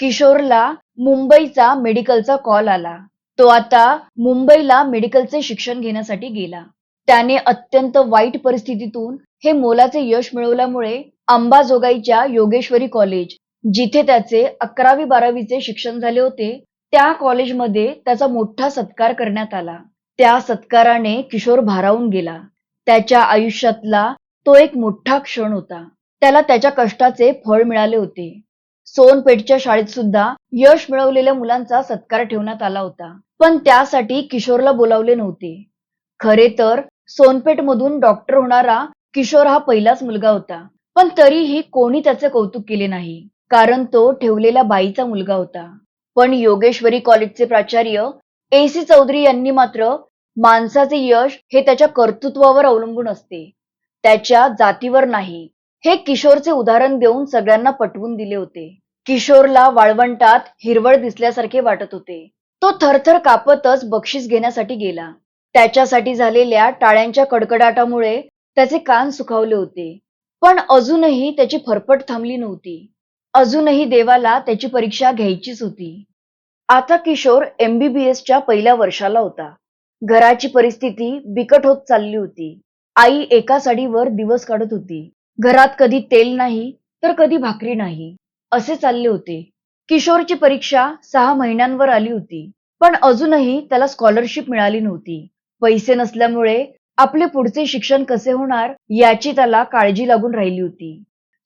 किशोरला मुंबईचा मेडिकलचा कॉल आला. तो आता मुंबईला मेडिकलचे शिक्षण घेण्यासाठी गेला. त्याने अत्यंत वाईट परिस्थितीतून हे मोलाचे यश मिळवल्यामुळे अंबाजोगाईच्या योगेश्वरी कॉलेज जिथे त्याचे अकरावी बारावीचे शिक्षण झाले होते त्या कॉलेजमध्ये त्याचा मोठा सत्कार करण्यात आला. त्या सत्काराने किशोर भारावून गेला. त्याच्या आयुष्यातला तो एक मोठा क्षण होता. त्याला त्याच्या कष्टाचे फळ मिळाले होते. सोनपेठच्या शाळेत सुद्धा यश मिळवलेल्या मुलांचा सत्कार ठेवण्यात आला होता. पण त्यासाठी किशोरला बोलावले नव्हते. खरे तर सोनपेठ मधून डॉक्टर होणारा किशोर हा पहिलाच मुलगा होता. पण तरीही कोणी त्याचे कौतुक केले नाही. कारण तो ठेवलेल्या बाईचा मुलगा होता. पण योगेश्वरी कॉलेजचे प्राचार्य ए सी चौधरी यांनी मात्र माणसाचे यश हे त्याच्या कर्तृत्वावर अवलंबून असते. त्याच्या जातीवर नाही. हे किशोरचे उदाहरण देऊन सगळ्यांना पटवून दिले होते. किशोरला वाळवंटात हिरवळ दिसल्यासारखे वाटत होते. तो थरथर कापतच बक्षीस घेण्यासाठी गेला. त्याच्यासाठी झालेल्या टाळ्यांच्या कडकडाटामुळे त्याचे कान सुखावले होते. पण अजूनही त्याची फरफट थांबली नव्हती. अजूनही देवाला त्याची परीक्षा घ्यायचीच होती. आता किशोर एमबीबीएसच्या पहिल्या वर्षाला होता. घराची परिस्थिती बिकट होत चालली होती. आई एका साडीवर दिवस काढत होती. घरात कधी तेल नाही तर कधी भाकरी नाही. असे चालले होते. किशोरची परीक्षा सहा महिन्यांवर आली होती. पण अजूनही त्याला स्कॉलरशिप मिळाली नव्हती. पैसे नसल्यामुळे आपले पुढचे शिक्षण कसे होणार याची त्याला काळजी लागून राहिली होती.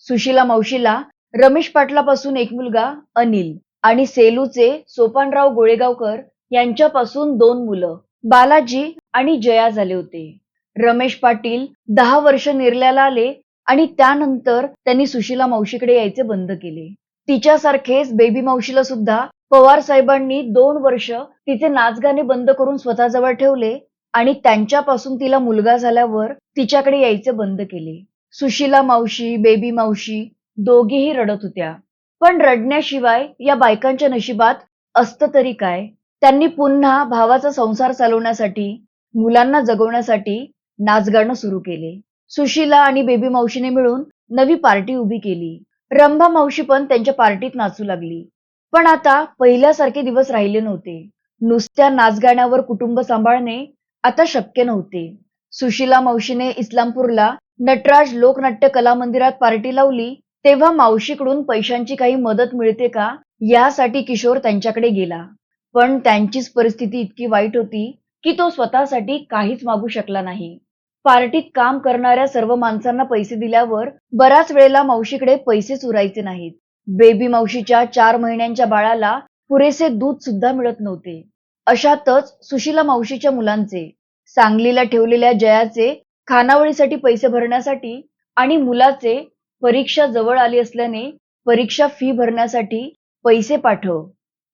सुशीला मावशीला रमेश पाटलापासून एक मुलगा अनिल आणि सेलूचे सोपानराव गोळेगावकर यांच्यापासून दोन मुलं बालाजी आणि जया झाले होते. रमेश पाटील दहा वर्ष निर्ल्याला आले आणि त्यानंतर त्यांनी सुशीला मावशीकडे यायचे बंद केले. तिच्यासारखेच बेबी मावशीला सुद्धा पवार साहेबांनी दोन वर्ष तिचे नाचगाणे बंद करून स्वतःजवळ ठेवले आणि त्यांच्यापासून तिला मुलगा झाल्यावर तिच्याकडे यायचे बंद केले. सुशीला मावशी बेबी मावशी दोघीही रडत होत्या. पण रडण्याशिवाय या बायकांच्या नशिबात असतं तरी काय? त्यांनी पुन्हा भावाचा संसार चालवण्यासाठी मुलांना जगवण्यासाठी नाचगाणं सुरू केले. सुशीला आणि बेबी मावशीने मिळून नवी पार्टी उभी केली. रंभा मावशी पण त्यांच्या पार्टीत नाचू लागली. पण आता पहिल्यासारखे दिवस राहिले नव्हते. नुसत्या नाचगाण्यावर कुटुंब सांभाळणे आता शक्य नव्हते. सुशीला मावशीने इस्लामपूरला नटराज लोकनाट्य कला मंदिरात पार्टी लावली तेव्हा मावशीकडून पैशांची काही मदत मिळते का? यासाठी किशोर त्यांच्याकडे गेला. पण त्यांचीच परिस्थिती इतकी वाईट होती की तो स्वतःसाठी काहीच मागू शकला नाही. पार्टीत काम करणाऱ्या सर्व माणसांना पैसे दिल्यावर बऱ्याच वेळेला मावशीकडे पैसेच उरायचे नाहीत. बेबी मावशीच्या चार महिन्यांच्या बाळाला पुरेसे दूध सुद्धा मिळत नव्हते. अशातच सुशीला मावशीच्या मुलांचे सांगलीला ठेवलेल्या जयाचे खानावळीसाठी पैसे भरण्यासाठी आणि मुलाचे परीक्षा जवळ आली असल्याने परीक्षा फी भरण्यासाठी पैसे पाठव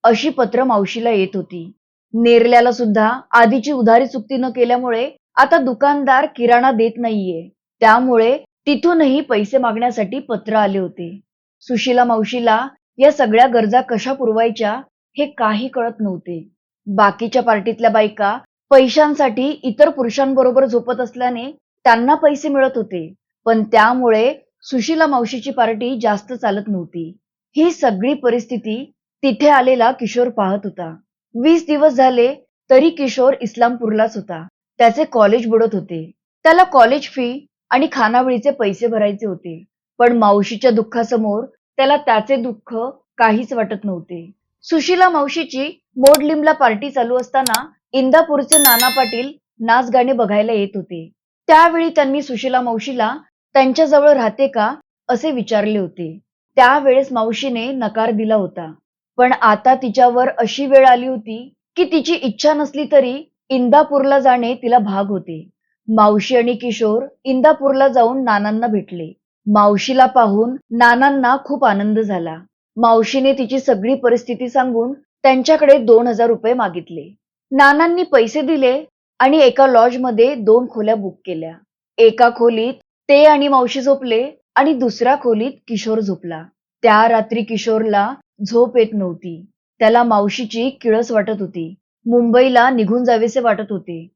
अशी पत्र मावशीला येत होती. नेरल्याला सुद्धा आधीची उधारी चुकती न केल्यामुळे आता दुकानदार किराणा देत नाहीये. त्यामुळे तिथूनही पैसे मागण्यासाठी पत्र आले होते. सुशीला मावशीला या सगळ्या गरजा कशा पुरवायच्या हे काही कळत नव्हते. बाकीच्या पार्टीतल्या बायका पैशांसाठी इतर पुरुषांबरोबर झोपत असल्याने त्यांना पैसे मिळत होते. पण त्यामुळे सुशीला मावशीची पार्टी जास्त चालत नव्हती. ही सगळी परिस्थिती तिथे आलेला किशोर पाहत होता. वीस दिवस झाले तरी किशोर इस्लामपूरलाच होता. त्याचे कॉलेज बुडत होते. त्याला कॉलेज फी आणि खानावळीचे पैसे भरायचे होते. पण मावशीच्या दुःखासमोर त्याला त्याचे दुःख काहीच वाटत नव्हते. सुशीला मावशीची मोडलिमला पार्टी चालू असताना इंदापूरचे नाना पाटील नाच गाणे बघायला येत होते. त्यावेळी त्यांनी सुशीला मावशीला त्यांच्याजवळ राहते का असे विचारले होते. त्यावेळेस मावशीने नकार दिला होता. पण आता तिच्यावर अशी वेळ आली होती की तिची इच्छा नसली तरी इंदापूरला जाणे तिला भाग होते. मावशी आणि किशोर इंदापूरला जाऊन नानांना भेटले. मावशीला पाहून नानांना खूप आनंद झाला. मावशीने तिची सगळी परिस्थिती सांगून त्यांच्याकडे दोन हजार रुपये मागितले. नानांनी पैसे दिले आणि एका लॉजमध्ये दोन खोल्या बुक केल्या. एका खोलीत ते आणि मावशी झोपले आणि दुसऱ्या खोलीत किशोर झोपला. त्या रात्री किशोरला झोप येत नव्हती. त्याला मावशीची किळस वाटत होती. मुंबईला निघून जावेसे वाटत होते.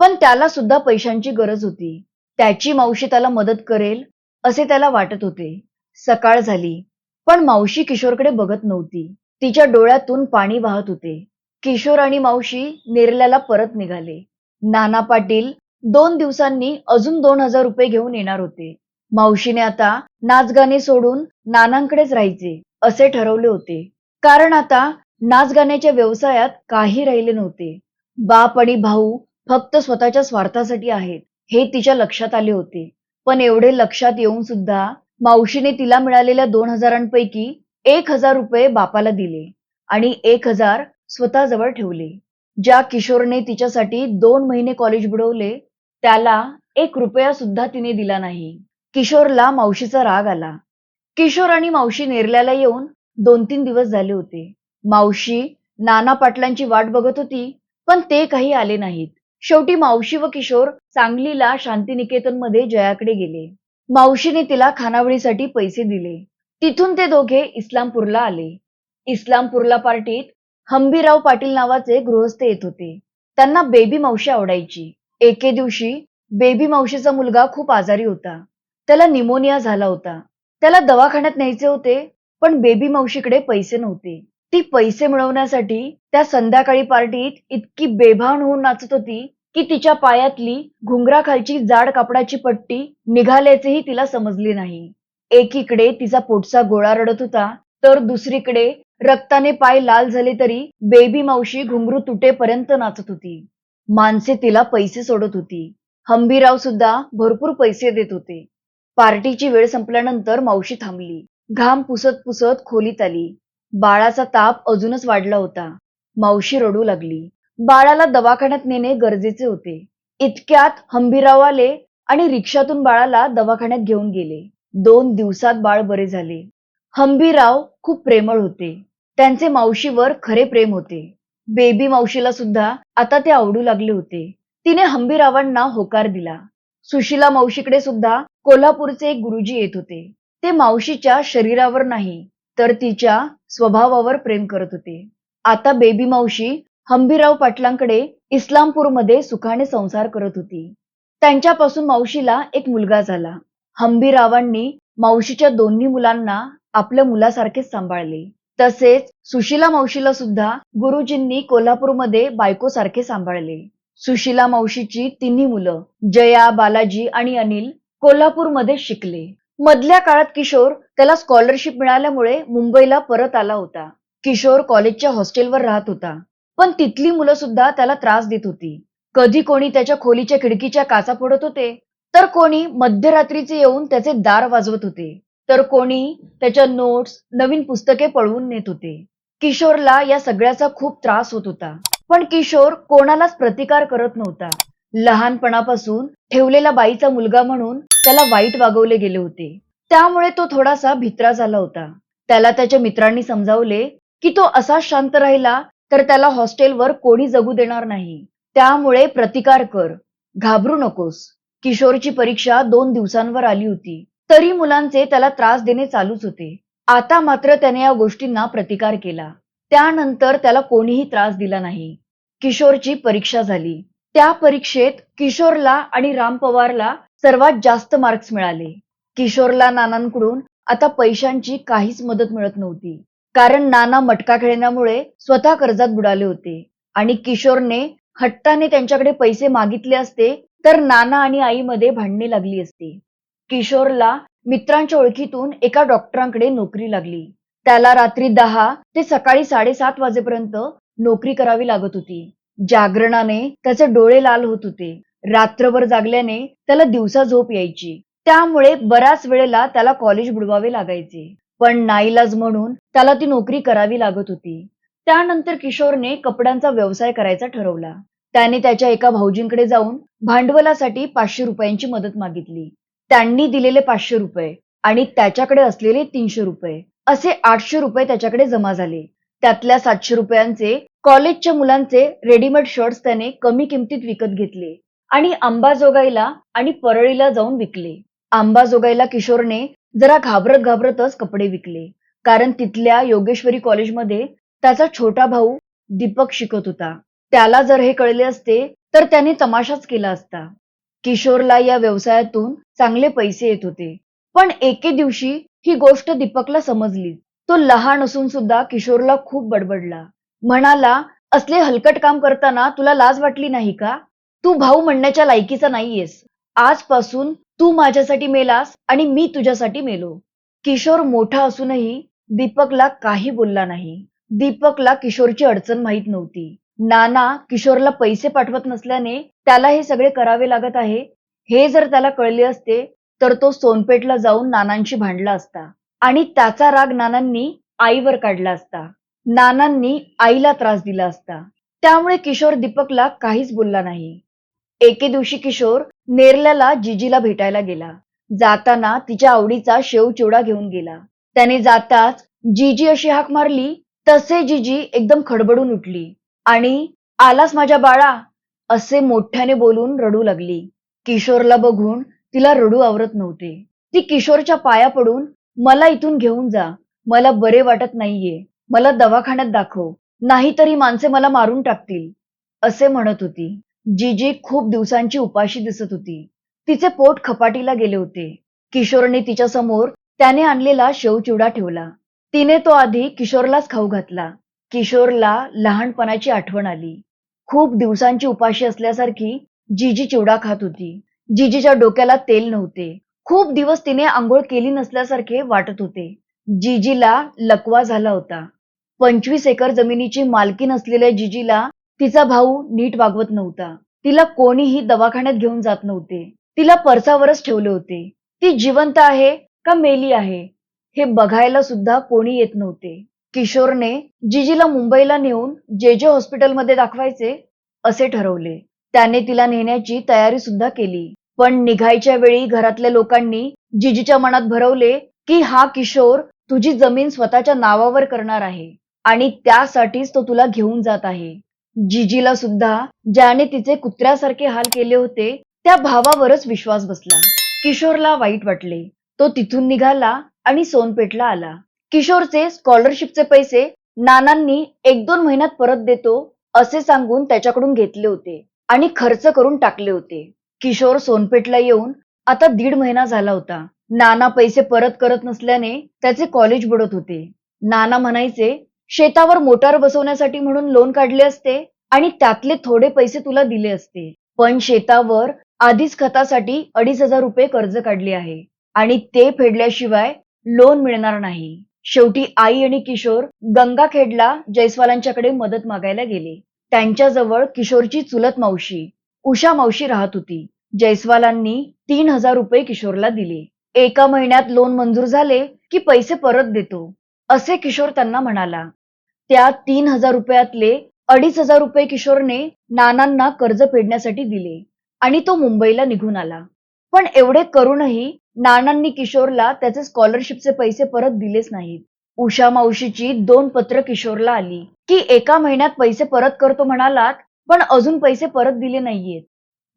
पण त्याला सुद्धा पैशांची गरज होती. त्याची मावशी त्याला मदत करेल असे त्याला वाटत होते. सकाळ झाली पण मावशी किशोरकडे बघत नव्हती. तिच्या डोळ्यातून पाणी वाहत होते. किशोर आणि मावशी नेरल्याला परत निघाले. नाना पाटील दोन दिवसांनी अजून दोन हजार रुपये घेऊन येणार होते. मावशीने आता नाचगाणे सोडून नानांकडेच राहायचे असे ठरवले होते. कारण आता नाचगाण्याच्या व्यवसायात काही राहिले नव्हते. बाप आणि भाऊ फक्त स्वतःच्या स्वार्थासाठी आहेत हे तिच्या लक्षात आले होते. पण एवढे लक्षात येऊन सुद्धा मावशीने तिला मिळालेल्या दोन हजारांपैकी एक हजार रुपये बापाला दिले आणि एक हजार स्वतःजवळ ठेवले. ज्या किशोरने तिच्यासाठी दोन महिने कॉलेज बुडवले त्याला एक रुपया सुद्धा तिने दिला नाही. किशोरला मावशीचा राग आला. किशोर आणि मावशी नेरल्याला येऊन दोन तीन दिवस झाले होते. मावशी नाना पाटलांची वाट बघत होती पण ते काही आले नाहीत. शेवटी मावशी व किशोर सांगलीला शांतिनिकेतनमध्ये जयाकडे गेले. मावशीने तिला खानावळीसाठी पैसे दिले. तिथून ते दोघे इस्लामपूरला आले. इस्लामपूरला पार्टीत हंबीराव पाटील नावाचे गृहस्थ येत होते. त्यांना बेबी मावशी आवडायची. एके दिवशी बेबी मावशीचा मुलगा खूप आजारी होता. त्याला निमोनिया झाला होता. त्याला दवाखान्यात न्यायचे होते पण बेबी मावशीकडे पैसे नव्हते. ती पैसे मिळवण्यासाठी त्या संध्याकाळी पार्टीत इतकी बेभान होऊन नाचत होती की तिच्या पायातली घुंगराखालची जाड कापडाची पट्टी निघाल्याचेही तिला समजले नाही. एकीकडे तिचा पोटचा गोळा रडत होता तर दुसरीकडे रक्ताने पाय लाल झाले तरी बेबी मावशी घुंगरू तुटेपर्यंत नाचत होती. माणसे तिला पैसे सोडत होती. हंबीराव सुद्धा भरपूर पैसे देत होते. पार्टीची वेळ संपल्यानंतर मावशी थांबली. घाम पुसत पुसत खोलीत आली. बाळाचा ताप अजूनच वाढला होता. मावशी रडू लागली. बाळाला दवाखान्यात नेणे गरजेचे होते. इतक्यात हंबीराव आले आणि रिक्षातून बाळाला दवाखान्यात घेऊन गेले. दोन दिवसात बाळ बरे झाले. हंबीराव खूप प्रेमळ होते. त्यांचे मावशीवर खरे प्रेम होते. बेबी मावशीला सुद्धा आता ते आवडू लागले होते. तिने हंबीरावांना होकार दिला. सुशीला मावशीकडे सुद्धा कोल्हापूरचे एक गुरुजी येत होते. ते मावशीच्या शरीरावर नाही तर तिच्या स्वभावावर प्रेम करत होते. आता बेबी मावशी हंबीराव पाटलांकडे इस्लामपूरमध्ये सुखाने संसार करत होती. त्यांच्यापासून मावशीला एक मुलगा झाला. हंबीरावांनी मावशीच्या दोन्ही मुलांना आपल्या मुलासारखेच सांभाळले. तसेच सुशीला मावशीला सुद्धा गुरुजींनी कोल्हापूरमध्ये बायकोसारखे सांभाळले. सुशीला मावशीची तिन्ही मुलं जया बालाजी आणि अनिल कोल्हापूरमध्ये शिकले. मधल्या काळात किशोर त्याला स्कॉलरशिप मिळाल्यामुळे मुंबईला परत आला होता. किशोर कॉलेजच्या हॉस्टेलवर राहत होता. पण तिथली मुलं सुद्धा त्याला त्रास देत होती. कधी कोणी त्याच्या खोलीच्या खिडकीच्या काचा फोडत होते तर कोणी मध्यरात्रीचे येऊन त्याचे दार वाजवत होते तर कोणी त्याच्या नोट्स नवीन पुस्तके पळवून नेत होते. किशोरला या सगळ्याचा खूप त्रास होत होता. पण किशोर कोणालाच प्रतिकार करत नव्हता. लहानपणापासून ठेवलेला बाईचा मुलगा म्हणून त्याला वाईट वागवले गेले होते. त्यामुळे तो थोडासा भित्रा झाला होता. त्याला त्याच्या मित्रांनी समजावले की तो असा शांत राहिला तर त्याला हॉस्टेलवर कोणी जगू देणार नाही. त्यामुळे प्रतिकार कर. घाबरू नकोस. किशोरची परीक्षा दोन दिवसांवर आली होती. तरी मुलांचे त्याला त्रास देणे चालूच होते. आता मात्र त्याने या गोष्टींना प्रतिकार केला. त्यानंतर त्याला कोणीही त्रास दिला नाही. किशोरची परीक्षा झाली. त्या परीक्षेत किशोरला आणि राम पवारला सर्वात जास्त मार्क्स मिळाले. किशोरला नानांकडून आता पैशांची काहीच मदत मिळत नव्हती. कारण नाना मटका खेळण्यामुळे स्वतः कर्जात बुडाले होते. आणि किशोरने हट्टाने त्यांच्याकडे पैसे मागितले असते तर नाना आणि आईमध्ये भांडणे लागली असती. किशोरला मित्रांच्या ओळखीतून एका डॉक्टरांकडे नोकरी लागली. त्याला रात्री दहा ते सकाळी साडेसात वाजेपर्यंत नोकरी करावी लागत होती. जागरणाने त्याचे डोळे लाल होत होते. रात्रभर जागल्याने त्याला दिवसा झोप यायची. त्यामुळे बऱ्याच वेळेला त्याला कॉलेज बुडवावे लागायचे. पण नाईलाज म्हणून त्याला ती नोकरी करावी लागत होती. त्यानंतर किशोरने कपड्यांचा व्यवसाय करायचा ठरवला. त्याने त्याच्या एका भाऊजींकडे जाऊन भांडवलासाठी पाचशे रुपयांची मदत मागितली. त्यांनी दिलेले पाचशे रुपये आणि त्याच्याकडे असलेले तीनशे रुपये असे आठशे रुपये त्याच्याकडे जमा झाले. त्यातल्या सातशे रुपयांचे कॉलेजच्या मुलांचे रेडीमेड शर्ट्स त्याने कमी किमतीत विकत घेतले आणि अंबाजोगाईला आणि परळीला जाऊन विकले. अंबाजोगाईला किशोरने जरा घाबरत घाबरतच कपडे विकले. कारण तिथल्या योगेश्वरी कॉलेजमध्ये त्याचा छोटा भाऊ दीपक शिकत होता. त्याला जर हे कळले असते तर त्याने तमाशाच केला असता. किशोरला या व्यवसायातून चांगले पैसे येत होते. पण एके दिवशी ही गोष्ट दीपकला समजली. तो लहान असून सुद्धा किशोरला खूप बडबडला. म्हणाला असले हलकट काम करताना तुला लाज वाटली नाही का? तू भाऊ म्हणण्याच्या लायकीचा नाहीयेस. आजपासून तू माझ्यासाठी मेलास आणि मी तुझ्यासाठी मेलो. किशोर मोठा असूनही दीपकला काही बोलला नाही. दीपकला किशोरची अडचण माहीत नव्हती. नाना किशोरला पैसे पाठवत नसल्याने त्याला हे सगळे करावे लागत आहे. हे जर त्याला कळले असते तर तो सोनपेठला जाऊन नानांशी भांडला असता आणि त्याचा राग नानांनी आईवर काढला असता. नानांनी आईला त्रास दिला असता. त्यामुळे किशोर दीपकला काहीच बोलला नाही. एके दिवशी किशोर नेरल्याला जिजीला भेटायला गेला. जाताना तिच्या आवडीचा शेव चिवडा घेऊन गेला. त्याने जाताच जिजी अशी हाक मारली तसे जिजी एकदम खडबडून उठली आणि आलास माझ्या बाळा असे मोठ्याने बोलून रडू लागली. किशोरला बघून तिला रडू आवरत नव्हते. ती किशोरच्या पाया पडून मला इथून घेऊन जा मला बरे वाटत नाहीये मला दवाखान्यात दाखव नाहीतरी माणसे मला मारून टाकतील असे म्हणत होती. जीजी खूप दिवसांची उपाशी दिसत होती. तिचे पोट खपाटीला गेले होते. किशोरने तिच्या समोर त्याने आणलेला शेवचिवडा ठेवला. तिने तो आधी किशोरलाच खाऊ घातला. किशोरला लहानपणाची आठवण आली. खूप दिवसांची उपाशी असल्यासारखी जीजी चिवडा खात होती. जिजीच्या डोक्याला तेल नव्हते. खूप दिवस तिने आंघोळ केली नसल्यासारखे वाटत होते. जीजीला लकवा झाला होता. पंचवीस एकर जमिनीची मालकी नसलेल्या जिजीला तिचा भाऊ नीट वागवत नव्हता. तिला कोणीही दवाखान्यात घेऊन जात नव्हते. तिला पर्सावरच ठेवले होते. ती जिवंत आहे का मेली आहे हे बघायला सुद्धा कोणी येत नव्हते. किशोरने जिजीला मुंबईला नेऊन जे जे हॉस्पिटलमध्ये दाखवायचे असे ठरवले. त्याने तिला नेण्याची तयारी सुद्धा केली. पण निघायच्या वेळी घरातल्या लोकांनी जिजीच्या मनात भरवले की हा किशोर तुझी जमीन स्वतःच्या नावावर करणार आहे आणि त्यासाठीच तो तुला घेऊन जात आहे. जिजीला सुद्धा ज्याने तिचे कुत्र्यासारखे हाल केले होते त्या भावावरच विश्वास बसला. किशोरला वाईट वाटले. तो तिथून निघाला आणि सोनपेठला आला. किशोरचे स्कॉलरशिपचे पैसे नानांनी एक दोन महिन्यात परत देतो असे सांगून त्याच्याकडून घेतले होते आणि खर्च करून टाकले होते. किशोर सोनपेठला येऊन आता दीड महिना झाला होता. नाना पैसे परत करत नसल्याने त्याचे कॉलेज बुडत होते. नाना म्हणायचे शेतावर मोटार बसवण्यासाठी म्हणून लोन काढले असते आणि त्यातले थोडे पैसे तुला दिले असते. पण शेतावर आधीच खतासाठी अडीच हजार रुपये कर्ज काढले आहे आणि ते फेडल्याशिवाय लोन मिळणार नाही. शेवटी आई आणि किशोर गंगाखेडला जयस्वालांच्याकडे मदत मागायला गेले. त्यांच्याजवळ किशोरची चुलत मावशी उषा मावशी राहत होती. जयस्वालांनी तीन हजार रुपये किशोरला दिले. एका महिन्यात लोन मंजूर झाले की पैसे परत देतो असे किशोर त्यांना म्हणाला. त्या तीन हजार रुपयातले अडीच हजार रुपये किशोरने नानांना कर्ज फेडण्यासाठी दिले आणि तो मुंबईला निघून आला. पण एवढे करूनही नानांनी किशोरला त्याचे स्कॉलरशिपचे पैसे परत दिलेच नाहीत. उषा मावशीची दोन पत्र किशोरला आली. की एका महिन्यात पैसे परत करतो म्हणालात पण अजून पैसे परत दिले नाहीयेत.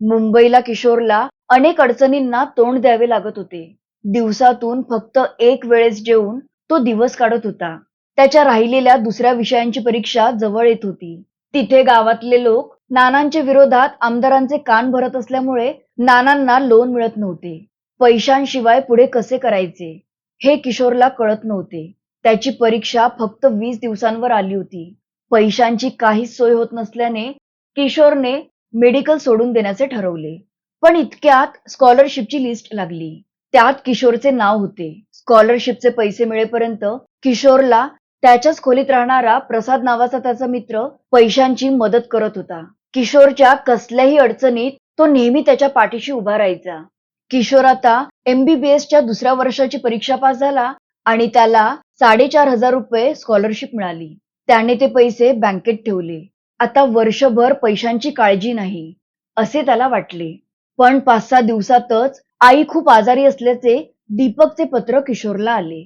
मुंबईला किशोरला अनेक अडचणींना तोंड द्यावे लागत होते. दिवसातून फक्त एक वेळेस जेवून तो दिवस काढत होता. त्याच्या राहिलेल्या दुसऱ्या विषयांची परीक्षा जवळ येत होती. तिथे गावातले लोक नानांच्या विरोधात आमदारांचे कान भरत असल्यामुळे नानांना लोन मिळत नव्हते. पैशांशिवाय पुढे कसे करायचे? हे किशोरला कळत नव्हते. त्याची परीक्षा फक्त वीस दिवसांवर आली होती. पैशांची काहीच सोय होत नसल्याने किशोरने मेडिकल सोडून देण्याचे ठरवले. पण इतक्यात स्कॉलरशिपची लिस्ट लागली. त्यात किशोरचे नाव होते. स्कॉलरशिपचे पैसे मिळेपर्यंत किशोरला त्याच्याच खोलीत राहणारा प्रसाद नावाचा त्याचा मित्र पैशांची मदत करत होता. किशोरच्या कसल्याही अडचणीत तो नेहमी त्याच्या पाठीशी उभा राहायचा. किशोर आता एमबीबीएसच्या दुसऱ्या वर्षाची परीक्षा पास झाला आणि त्याला साडेचार हजार रुपये स्कॉलरशिप मिळाली. त्याने ते पैसे बँकेत ठेवले. आता वर्षभर पैशांची काळजी नाही असे त्याला वाटले. पण पाच सहा दिवसातच आई खूप आजारी असल्याचे दीपकचे पत्र किशोरला आले.